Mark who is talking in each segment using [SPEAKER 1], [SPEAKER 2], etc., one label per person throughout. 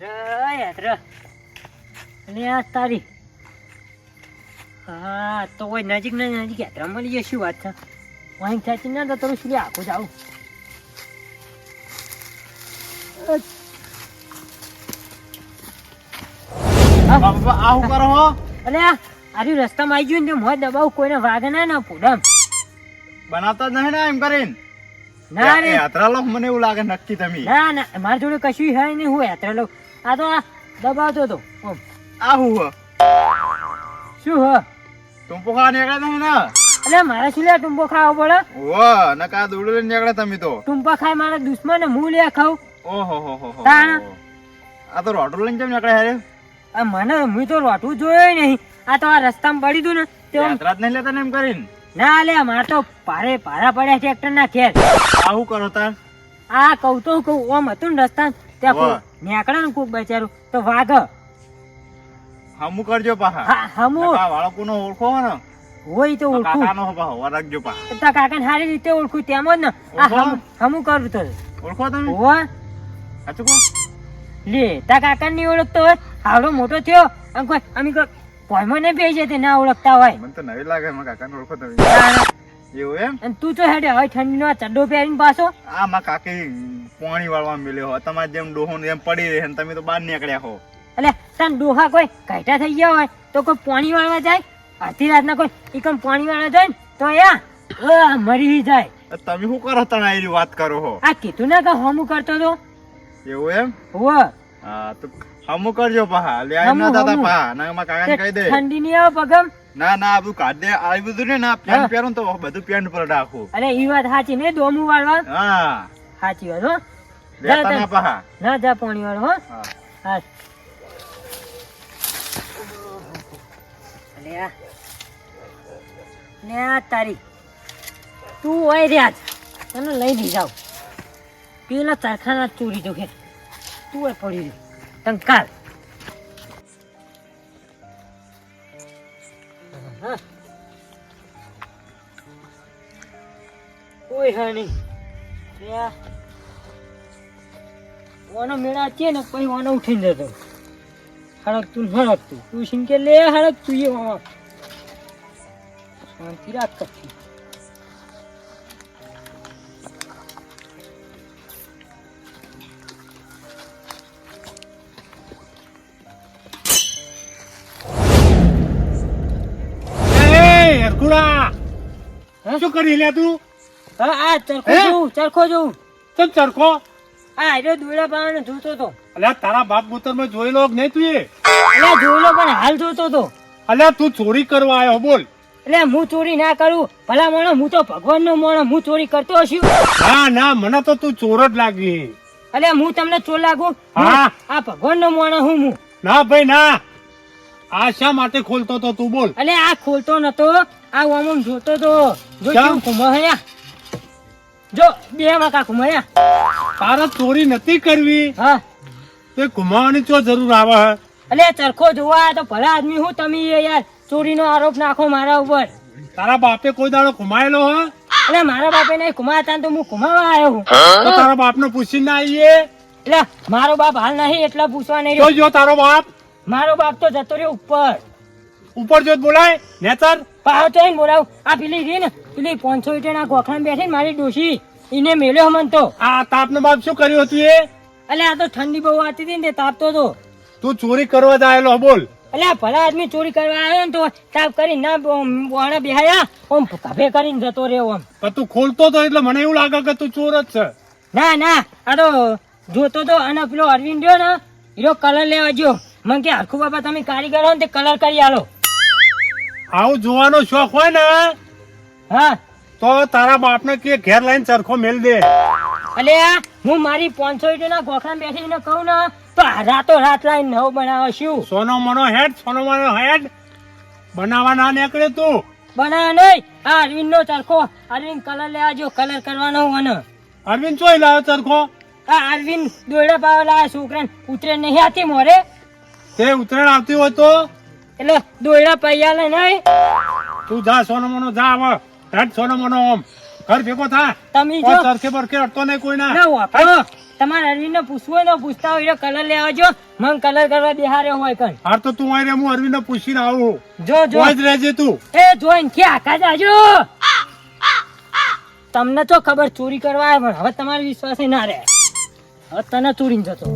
[SPEAKER 1] યાત્રા યાત્રા. અને આ તારી. હા તો કોઈ નજીક ને નજીક યાત્રા મળી જાય શું વાત છે? વાંઈ ખેંચી ના તો તારું શું આખું જાવું
[SPEAKER 2] બાપા કરો હો?
[SPEAKER 1] અલે આજે રસ્તામાં આવી ગયું ને મોં દબાવું કોઈને વાગે ના ના પૂડમ
[SPEAKER 2] બનાવતા જ નહીં ને એમ કરીને?
[SPEAKER 1] ના રે.
[SPEAKER 2] યાત્રા મને એવું લાગે નક્કી તમે.
[SPEAKER 1] ના ના મારી જોડે કશું હોય નહીં હું યાત્રા લઉં આ તો આ દબાવતો હતો. ઓમ.
[SPEAKER 2] આ હું હ?
[SPEAKER 1] શું હ?
[SPEAKER 2] ટૂંપો ખાવા નીકળ્યા નહીં ને?
[SPEAKER 1] અલે મારે શું લે ટુંપો ખાવો પડે?
[SPEAKER 2] ઓ નકા દોડે લઈને નીકળ્યા તમે તો.
[SPEAKER 1] ટુંપો ખાય મારા દુશ્મન ને હું લે ખાવ
[SPEAKER 2] ઓહો હો હો હો. આ તો રોટલો લઈને કેમ નીકળ્યા હારે
[SPEAKER 1] આ મને હું તો રોટવું જોયો નહીં. આ તો આ રસ્તામાં પડી દઉં ને તે
[SPEAKER 2] રાત નહીં લેતા ને એમ કરીને?
[SPEAKER 1] ના લે માર તો ભારે ભારા પડ્યા ટ્રેક્ટર ના ખેર
[SPEAKER 2] આવું કરો તાર
[SPEAKER 1] આ કહું તો કહું ઓમ હતું ને રસ્તા ત્યાં નીકળે ને કોક બચારું તો વાઘ.
[SPEAKER 2] હમુ કરજો પાહા
[SPEAKER 1] હા હમું.
[SPEAKER 2] નકા વાળો કોનો ઓળખો ને.
[SPEAKER 1] હોય તો ઓળખું.
[SPEAKER 2] કાકાનો પાહો વરખજો પાહા
[SPEAKER 1] તારા કાકાને સારી રીતે ઓળખું તેમ જ ને. હમુ કરું તો.
[SPEAKER 2] ઓળખો તમે?
[SPEAKER 1] હો.
[SPEAKER 2] સાચું કહો?
[SPEAKER 1] લે તા કાકાને નહીં ઓળખતો હોય હાલો મોટો થયો આમ કોઈ અમે કોઈ મને બેસી તે ના ઓળખતા હોય.
[SPEAKER 2] મને તો નવી લાગે કાકાને ઓળખો તમે. એમ?
[SPEAKER 1] અને તું તો હેડે હવે ઠંડીનો ચડ્ડો પહેરીને પાછો.
[SPEAKER 2] આ માં કાકી પાણી વાળવા જાય હો. તમારે જેમ ડોહો ને એમ પડી રહે તમે તો બહાર નીકળ્યા હો.
[SPEAKER 1] એટલે તને ડોહા કોઈ ઘાટા થઈ ગયા હોય તો કોઈ પાણી વાળવા જાય? અડધી રાતના કોઈ ઈકમ પાણી વાળવા જાય ને તો યા મરી જાય.
[SPEAKER 2] તમે શું કરો આવી વાત કરો હો?
[SPEAKER 1] આ કીધું ને કે હમુ કરતો તો?
[SPEAKER 2] એવું એમ?
[SPEAKER 1] હો
[SPEAKER 2] હા તો હમું કરજો પાહા. લે ના દાદા. પાહા. ના મારા કાકાને કહી દે.
[SPEAKER 1] ઠંડી નહીં આવે પગમ.
[SPEAKER 2] ના ના આ બધું કાઢ દે આ બધું ને ના. પેન્ટ પહેરું તો બધું પેન્ટ પર રાખો.
[SPEAKER 1] અરે ઈ વાત સાચી ને દોમું વાળવા
[SPEAKER 2] હા.
[SPEAKER 1] સાચી વાત હો.
[SPEAKER 2] લેતા ના પાહા.
[SPEAKER 1] ના જા પાણી વાળો હો.
[SPEAKER 2] હા.
[SPEAKER 1] હા. અલે આ ને આ તારી. તું હોય રહ્યા તને લઈ દઈ જાવ પેલા ચારખાના ચોરી જો ખેર તું હોય પડી રહ્યું ટંકાર હા. કોઈ હા નહીં લે ઓનો મેળા છે ને, પછી ઓનો ઉઠીને જતો. હડકતું તું હડકતું તું તું કે લે હડકતું એ મામા શાંતિ રાખ કરતી
[SPEAKER 3] એ શું કરી લે તું?
[SPEAKER 1] હા આ ચરખો જોઉં ચરખો જોઉં
[SPEAKER 3] ચમ ચરખો?
[SPEAKER 1] આ આર્યો દોડા પાવાનો જોતો તો
[SPEAKER 3] અલ્યા તારા બાપ મૂતરમાં જોઈ લો કે નહીં તું એ?
[SPEAKER 1] એટલે જોયેલો પણ હાલ જોતો તો
[SPEAKER 3] અલ્યા તું ચોરી કરવા આવ્યો બોલ.
[SPEAKER 1] એટલે હું ચોરી ના કરું. ભલા મોણો હું તો ભગવાન નો મોણો હું ચોરી કરતો હશું.
[SPEAKER 3] ના ના મને તો તું ચોર જ લાગી.
[SPEAKER 1] એટલે હું તમને ચોર લાગુ?
[SPEAKER 3] હા.
[SPEAKER 1] આ ભગવાન નો મોણો હું હું.
[SPEAKER 3] ના ભાઈ ના. આ શા માટે ખોલતો તો તું બોલ.
[SPEAKER 1] અલે આ ખોલતો નતો. આ ઓમ ઓમ જોતો તો જો
[SPEAKER 3] કેમ?
[SPEAKER 1] ઘુમાયા જો બે વાકા ઘુમાયા
[SPEAKER 3] તારે ચોરી નથી કરવી?
[SPEAKER 1] હા.
[SPEAKER 3] તે એ તો જરૂર આવે
[SPEAKER 1] અલે ચરખો જોવા તો ભલા આદમી હું તમે એ યાર ચોરીનો આરોપ નાખો મારા ઉપર.
[SPEAKER 3] તારા બાપે કોઈ દાડો કુમાયેલો હે?
[SPEAKER 1] એટલે મારા બાપે નહીં કુમાતા ને તો હું કુમાવા આવ્યો હું.
[SPEAKER 3] તો તારા બાપને પૂછીને આવીએ
[SPEAKER 1] એટલે મારો બાપ હાલ નહીં એટલા પૂછવા નહીં
[SPEAKER 3] જો તારો બાપ.
[SPEAKER 1] મારો બાપ તો જતો રહ્યો ઉપર.
[SPEAKER 3] ઉપર જોત બોલાય નેતર.
[SPEAKER 1] પાહો તો બોલાવ. આ પેલી રી ને પેલી પાંચસો ઈટના ગોખણા બેઠી ને મારી ડોશી. એને મેલ્યો મન તો.
[SPEAKER 3] આ તાપનો બાપ શું કર્યું હતું એ?
[SPEAKER 1] એટલે આ તો ઠંડી બહુ આવતી હતી ને તે તાપતો હતો
[SPEAKER 3] તું. ચોરી કરવા જાયેલો બોલ.
[SPEAKER 1] એટલે ભલા આદમી ચોરી કરવા આવ્યો ને તો તાપ કરી ના વાણા બિહાયા ઓમ કભે કરીને જતો રહ્યો આમ.
[SPEAKER 3] પણ તું ખોલતો તો એટલે મને એવું લાગે કે તું ચોર જ છે.
[SPEAKER 1] ના ના આ તો જોતો તો અને પેલો અરવિંદ રહ્યો ને એનો કલર લેવા ગયો. મને કે આખું બાપા તમે કારીગર હો ને તે કલર કરી આલો.
[SPEAKER 3] આવું જોવાનો શોખ હોય ને
[SPEAKER 1] હા
[SPEAKER 3] તો તારા બાપને કે ઘેર લઈને ચરખો મેલ દે.
[SPEAKER 1] અલે હું મારી પાંચસો ઈટોના ગોખણા બેસીને કહું ને તો રાતો રાત લાઈન નવ બનાવે શું?
[SPEAKER 3] સોનો મનો હેડ સોનો મનો હેડ. બનાવવા ના નીકળે તું.
[SPEAKER 1] બનાવે નહીં. આ અરવિંદ નો ચરખો. અરવિંદ કલર લેવા જો કલર કરવાનો મને
[SPEAKER 3] અરવિંદ ચોઈ લાવ્યો ચરખો?
[SPEAKER 1] આ અરવિંદ દોરડા પાવેલા છોકરાને ઉતરે નહીં આતી મોરે.
[SPEAKER 3] તે ઉત્તરાયણ આવતી હોય તો?
[SPEAKER 1] એટલે દોયડા પૈયા લે નહીં.
[SPEAKER 3] તું જા સોનો મોનો જા આવ હેડ સોનો મોનો ઓમ ઘર ભેગો થા.
[SPEAKER 1] તમે જો.
[SPEAKER 3] સરખે બરખે અડતો નહીં કોઈ ના
[SPEAKER 1] ના વાપરો તમારે અરવિંદને પૂછવું હોય ને પૂછતા હોય કલર લેવા આવજો મન કલર કરવા બિહાર્યો હોય કઈ
[SPEAKER 3] હાર તો તું અહીં રે હું અરવિંદને પૂછીને આવું.
[SPEAKER 1] જો જો.
[SPEAKER 3] જ રહેજે તું.
[SPEAKER 1] એ જોઈને કે આકા જાજો તમને તો ખબર ચોરી કરવા આવે પણ હવે તમારો વિશ્વાસ ના રહે. હવે તને ચોરી જતો.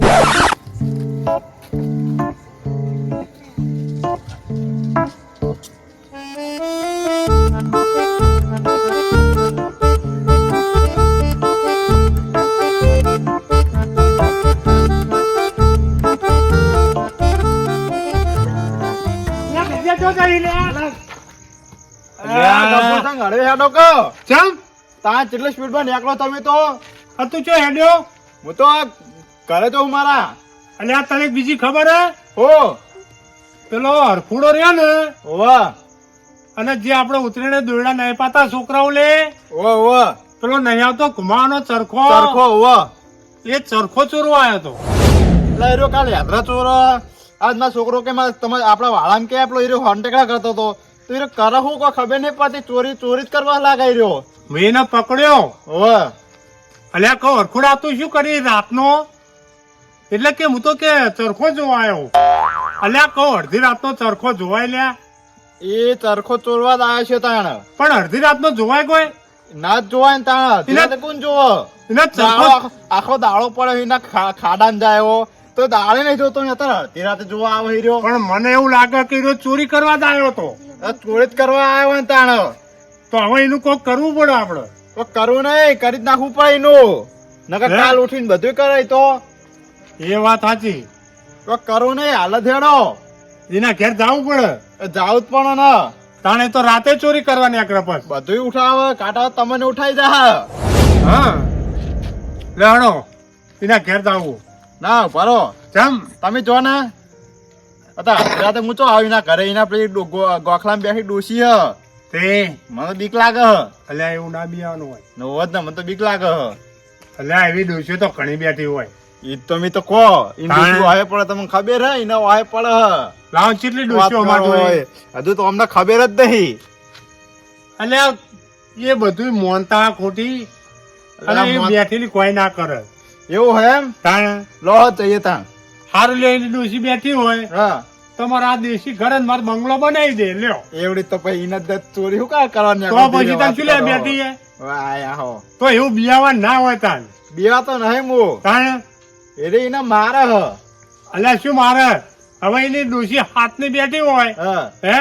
[SPEAKER 2] હેડો કહો.
[SPEAKER 3] ચમ?
[SPEAKER 2] તાં કેટલી સ્પીડમાં નીકળો તમે તો.
[SPEAKER 3] આ તું ચો હેડ્યો?
[SPEAKER 2] હું તો ઘરે જઉં મારા.
[SPEAKER 3] અને આ તને બીજી ખબર હે?
[SPEAKER 2] હો.
[SPEAKER 3] પેલો હરફુડો રહ્યો ને
[SPEAKER 2] વાહ
[SPEAKER 3] અને જે આપણે ઉતરીને દોરડા નહીં પાતા છોકરાઓ લે
[SPEAKER 2] ઓ ઓ
[SPEAKER 3] પેલો નહીં આવતો ઘુમાવાનો ચરખો.
[SPEAKER 2] ચરખો ઓ
[SPEAKER 3] એ ચરખો ચોરવા આવ્યો હતો
[SPEAKER 2] એટલે એ રહ્યો કાલે યાદરા ચોરો આજ મારો છોકરો કે મારે તમારે આપણા વાળામાં કે આપણો એ રહ્યો હોન્ટેકડા કરતો હતો. તો કરે હું કોઈ ખબર નહીં પડતી ચોરી ચોરી જ કરવા લાગાઈ રહ્યો.
[SPEAKER 3] મેં એને પકડ્યો.
[SPEAKER 2] હવે.
[SPEAKER 3] અલ્યા કહો અરખુડા તું શું કરી રાતનો? એટલે કે હું તો કે ચરખો જોવા આવ્યો અલ્યા કહો અડધી રાતનો ચરખો જોવાય લ્યા.
[SPEAKER 2] એ ચરખો ચોરવા જ આવ્યો છે તાણ.
[SPEAKER 3] પણ અડધી રાતનો જોવાય કોઈ?
[SPEAKER 2] ના જ જોવાય ને તાણ. કોણ જોવો? આખો- દાળો દાડો પડે એના ખાડા જાય તો દાડે નહીં જોતો ને અત્યારે અડધી રાતે જોવા આવી રહ્યો.
[SPEAKER 3] પણ મને એવું લાગે કે ચોરી કરવા જ આવ્યો તો.
[SPEAKER 2] ચોરી જ કરવા આવ્યો ને તાણ.
[SPEAKER 3] તો હવે એનું કોક કરવું પડે આપડે.
[SPEAKER 2] તો કરવું નહીં કરી જ નાખવું પડે એનું. નકર? કાલ ઉઠીને બધું કરે તો.
[SPEAKER 3] એ વાત સાચી.
[SPEAKER 2] તો કરવું નહીં હાલ જ હેડો.
[SPEAKER 3] એના ઘેર જવું પડે.
[SPEAKER 2] જવું જ પણ ને
[SPEAKER 3] તાણે તો રાતે ચોરી કરવાની આકરા પર
[SPEAKER 2] બધું ઉઠાવે કાંટા તમને ઉઠાઈ જા
[SPEAKER 3] હા. લેણો એના ઘેર જવું.
[SPEAKER 2] ના ભરો.
[SPEAKER 3] જેમ
[SPEAKER 2] તમે જો ને. રાતે હું તો આવી? ના ઘરે એના પછી ગોખલા બેસી ડોસી હ.
[SPEAKER 3] તે
[SPEAKER 2] મને બીક લાગે હ.
[SPEAKER 3] અલ્યા એવું ના બીવાનું હોય.
[SPEAKER 2] નો જ ને મને તો બીક લાગે હ.
[SPEAKER 3] અલ્યા એવી ડોસીઓ તો ઘણી બેઠી હોય.
[SPEAKER 2] એ તો મી તો કહો ઈ
[SPEAKER 3] તાણે.
[SPEAKER 2] ડોસી વાહે પડે તમને ખબર હે એને આવે પડે હ.
[SPEAKER 3] લાવ કેટલી ડોસીઓ
[SPEAKER 2] કરો
[SPEAKER 3] હોય.
[SPEAKER 2] હજુ તો અમને ખબર જ નહીં.
[SPEAKER 3] અલ્યા એ બધું મોનતા ખોટી અને એ બેઠેલી કોઈ ના કરે.
[SPEAKER 2] એવું હે એમ?
[SPEAKER 3] તાણે
[SPEAKER 2] લો તાં
[SPEAKER 3] હારું લે એની ડોસી બેઠી હોય.
[SPEAKER 2] હા.
[SPEAKER 3] તમારે આ દેશી ઘરે જ મારો બંગલો બનાવી દે લ્યો.
[SPEAKER 2] એવડી તો પછી ઇનત દત્ત ચોરી હું કા કરવાની
[SPEAKER 3] તો પછી તને શું લે બેઠી હે
[SPEAKER 2] વાયા હો
[SPEAKER 3] તો એવું બિયાવા ના હોય તાન.
[SPEAKER 2] બિયા તો નહીં મુ.
[SPEAKER 3] તાણે?
[SPEAKER 2] એટલે એને મારે હ.
[SPEAKER 3] અલ્યા શું મારે? હવે એની ડોસી હાથની બેઠી હોય.
[SPEAKER 2] હે.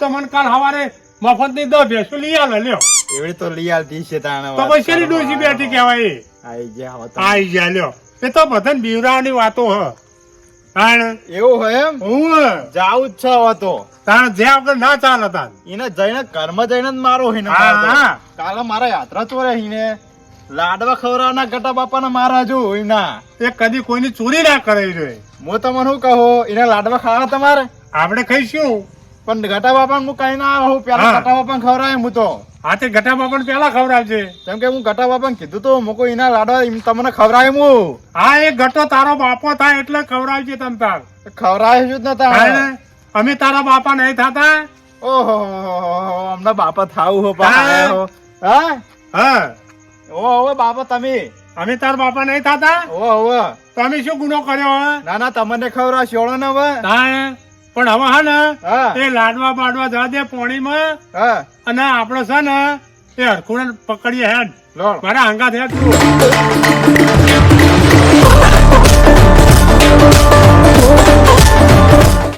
[SPEAKER 3] તો મને કાલ હવારે મફતની દો ભેંસો લઈ આવે લ્યો.
[SPEAKER 2] એવડી તો લઈ આવતી છે તાણ
[SPEAKER 3] તો પછી શેની. ડોસી બેઠી કહેવાય
[SPEAKER 2] આઈ ગયા હો
[SPEAKER 3] આઈ ગયા લ્યો. એ તો બધાને બીવરાવાની વાતો હ. તાણ
[SPEAKER 2] એવું હોય એમ?
[SPEAKER 3] હું
[SPEAKER 2] જાવું જ છે હતો કારણ
[SPEAKER 3] તાણ જ્યાં વગર ના ચાલે હતા
[SPEAKER 2] એને જઈને કર્મ જઈને જ મારો હિને કાલે મારા યાત્રા ચોરે હિને લાડવા ખવડાવવાના ગટા બાપાને મારા જો એના
[SPEAKER 3] એ કદી કોઈની ચોરી ના કરે જોઈએ
[SPEAKER 2] હું તમને શું કહું? એને લાડવા ખાવા તમારે?
[SPEAKER 3] આપણે ખાઈશું.
[SPEAKER 2] પણ ગટા બાપા હું કઈ ના આવું પેલા ઘટા બાપા ખવડાય હું તો.
[SPEAKER 3] હા તે ઘટા બાપા પેલા ખવડાવજે.
[SPEAKER 2] કેમ કે હું ઘટા બાપા કીધું તો મૂકો એના લાડવા તમને ખવડાય હું.
[SPEAKER 3] હા એ ઘટો તારો બાપો થાય એટલે ખવડાવજે તમ તાર.
[SPEAKER 2] ખવડાય જ નતા
[SPEAKER 3] તાર. અમે તારા બાપા નહીં થતા.
[SPEAKER 2] ઓહો અમને બાપા થાવું હો
[SPEAKER 3] હા.
[SPEAKER 2] બાપા હો. હા?
[SPEAKER 3] હા.
[SPEAKER 2] ઓ હવે બાપા તમે.
[SPEAKER 3] અમે તાર બાપા નહીં થતા?
[SPEAKER 2] ઓ હવે
[SPEAKER 3] તમે શું ગુનો કર્યો
[SPEAKER 2] ના ના તમને ખવડાવ શોળો ને હવે.
[SPEAKER 3] પણ હવે હા ને એ લાડવા બાડવા જવા દે પોણીમાં અને આપડે છે ને એ હરખુડા પકડીએ હેડ મારા આંગા થયા તું.